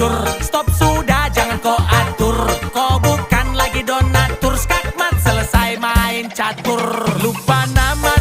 hancur. Stop sudah jangan kau atur. Kau bukan lagi donatur. Skakmat selesai main catur. Lupa nama